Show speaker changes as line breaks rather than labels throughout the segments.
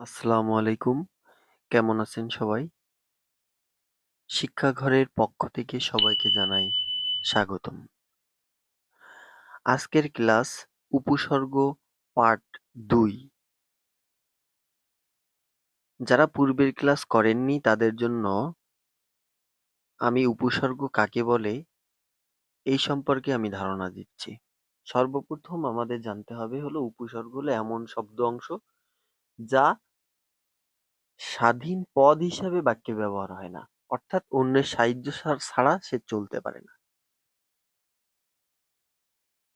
আসসালামু আলাইকুম। কেমন আছেন সবাই? শিক্ষাঘরের পক্ষ থেকে সবাইকে জানাই স্বাগতম। আজকের ক্লাস উপসর্গ পার্ট দুই। যারা পূর্বের ক্লাস করেননি তাদের জন্য আমি উপসর্গ কাকে বলে এই সম্পর্কে আমি ধারণা দিচ্ছি। সর্বপ্রথম আমাদের জানতে হবে হলো উপসর্গ হলো এমন শব্দ অংশ যা স্বাধীন পদ হিসাবে বাক্যে ব্যবহার হয় না। অর্থাৎ অন্যের সাহায্য ছাড়া সে চলতে পারে না।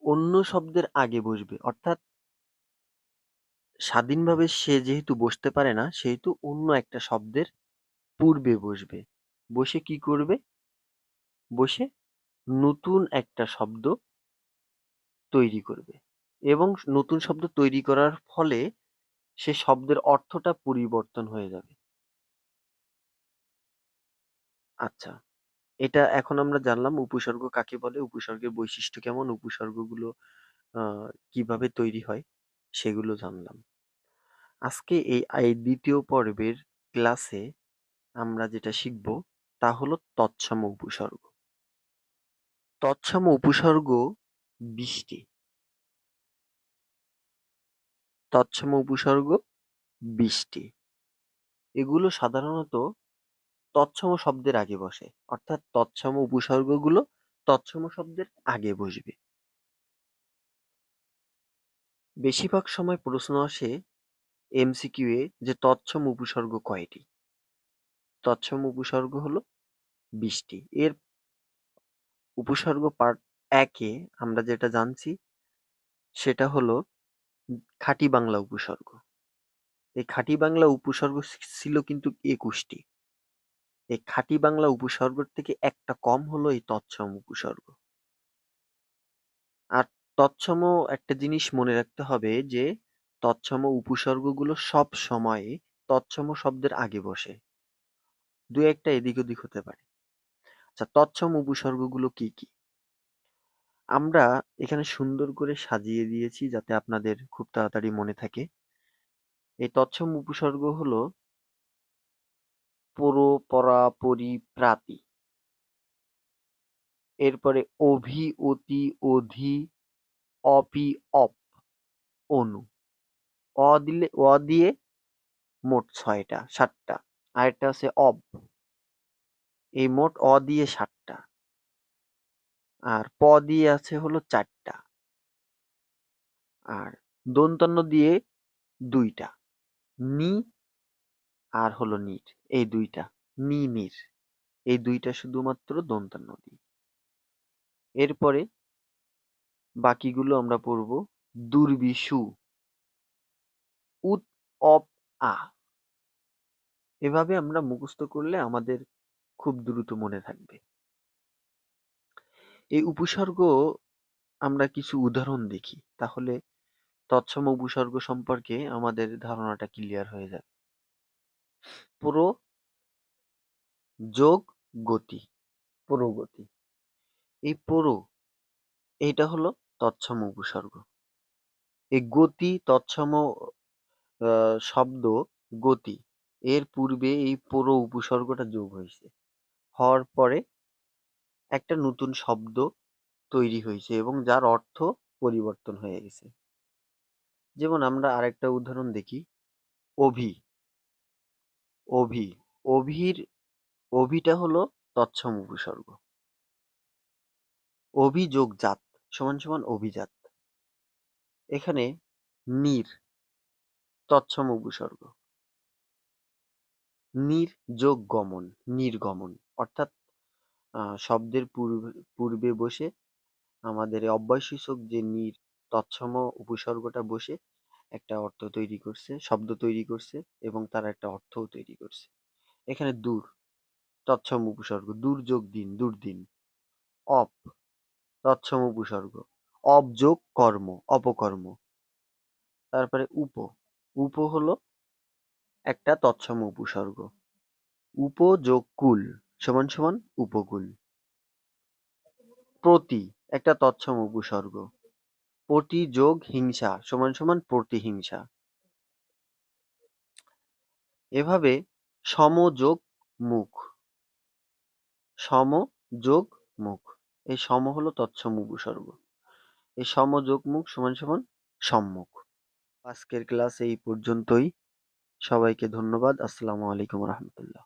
অন্য শব্দের আগে বসবে। অর্থাৎ স্বাধীনভাবে সে যেহেতু বসতে পারে না, সেহেতু অন্য একটা শব্দের পূর্বে বসবে। বসে কি করবে? বসে নতুন একটা শব্দ তৈরি করবে। এবং নতুন শব্দ তৈরি করার ফলে সে শব্দের অর্থটা পরিবর্তন হয়ে যাবে। আচ্ছা এটা এখন আমরা জানলাম উপসর্গ কাকে বলে, উপসর্গের বৈশিষ্ট্য কেমন, উপসর্গগুলো আহ কীভাবে তৈরি হয়, সেগুলো জানলাম। আজকে এই এই দ্বিতীয় পর্বের ক্লাসে আমরা যেটা শিখব, তা হলো তৎসম উপসর্গ। তৎসম উপসর্গ বিশটি তৎসম উপসর্গ বিশটি এগুলো সাধারণত তৎসম শব্দের আগে বসে। অর্থাৎ তৎসম উপসর্গগুলো তৎসম শব্দের আগে বসবে। বেশিরভাগ সময় প্রশ্ন আসে এমসিকিউ এ যে তৎসম উপসর্গ কয়টি? তৎসম উপসর্গ হলো বিশটি এর উপসর্গ পার্ট একে আমরা যেটা জানছি সেটা হলো খাঁটি বাংলা উপসর্গ। এই খাঁটি বাংলা উপসর্গ ছিল কিন্তু একুশটি। এই খাঁটি বাংলা উপসর্গের থেকে একটা কম হলো এই তৎসম উপসর্গ। আর তৎসম একটা জিনিস মনে রাখতে হবে যে, তৎসম উপসর্গগুলো সব সময় তৎসম শব্দের আগে বসে। দু একটা এদিক ওদিক হতে পারে। আচ্ছা তৎসম উপসর্গগুলো কি কি? আমরা এখানে সুন্দর করে সাজিয়ে দিয়েছি যাতে আপনাদের খুব তাড়াতাড়ি মনে থাকে। এই তৎসম উপসর্গ হলো পরো, পরা, পরি, প্রাতি। এরপরে অভি, অতি, অধি, অপি, অপ, অনু। অ দিলে, অ দিয়ে মোট ছয়টা, সাতটা। আরেকটা আছে অব। এই মোট অ দিয়ে সাতটা। আর প দিয়ে আছে হলো চারটা। আর দন্তন্য দিয়ে দুইটা। নি আর হলো নির। এই দুইটা। নি, নির। এই দুইটা শুধুমাত্র দন্তান্ন দিয়ে। এরপরে বাকিগুলো আমরা পড়ব দুর্বিশু উত অপ আ। এভাবে আমরা মুখস্থ করলে আমাদের খুব দ্রুত মনে থাকবে। এই উপসর্গ আমরা কিছু উদাহরণ দেখি। তাহলে তৎসম উপসর্গ সম্পর্কে আমাদের ধারণাটা ক্লিয়ার হয়ে যাবে। পুরো যোগ গতি পুরোগতি এই পুরো, এইটা হলো তৎসম উপসর্গ। এই গতি, তৎসম শব্দ, গতি, এর পূর্বে এই পুরো উপসর্গটা যোগ হয়েছে। হওয়ার পরে একটা নতুন শব্দ তৈরি হয়েছে এবং যার অর্থ পরিবর্তন হয়ে গেছে। যেমন আমরা আরেকটা উদাহরণ দেখি। অভি। অভি। অভির, অভিটা হলো তৎসম উপসর্গ। অভিযোগ জাত সমান সমান অভিজাত। এখানে নির তৎসম উপসর্গ। নির যোগ গমন নির্গমন অর্থাৎ শব্দের পূর্বে পূর্বে বসে আমাদের অব্যয়সূচক যে নির, তৎসম উপসর্গটা বসে একটা অর্থ তৈরি করছে, শব্দ তৈরি করছে এবং তার একটা অর্থও তৈরি করছে। এখানে দূর, তৎসম উপসর্গ দুর্যোগ দিন দুর্দিন অপ, তৎসম উপসর্গ অবযোগ কর্ম, অপকর্ম। তারপরে উপ উপ হলো একটা তৎসম উপসর্গ। উপযোগ কুল। উপকূল। প্রতি, একটা তৎসম উপসর্গ। প্রতি যোগ হিংসা, সমান সমান প্রতিহিংসা এভাবে সম যোগ মুখ। সম যোগ মুখ। এই সম হলো তৎসম উপসর্গ। এই সম যোগ মুখ সমান সমান সম্মুখ। আজকের ক্লাস এই পর্যন্তই। সবাইকে ধন্যবাদ। আসসালামু আলাইকুম রহমতুল্লাহ।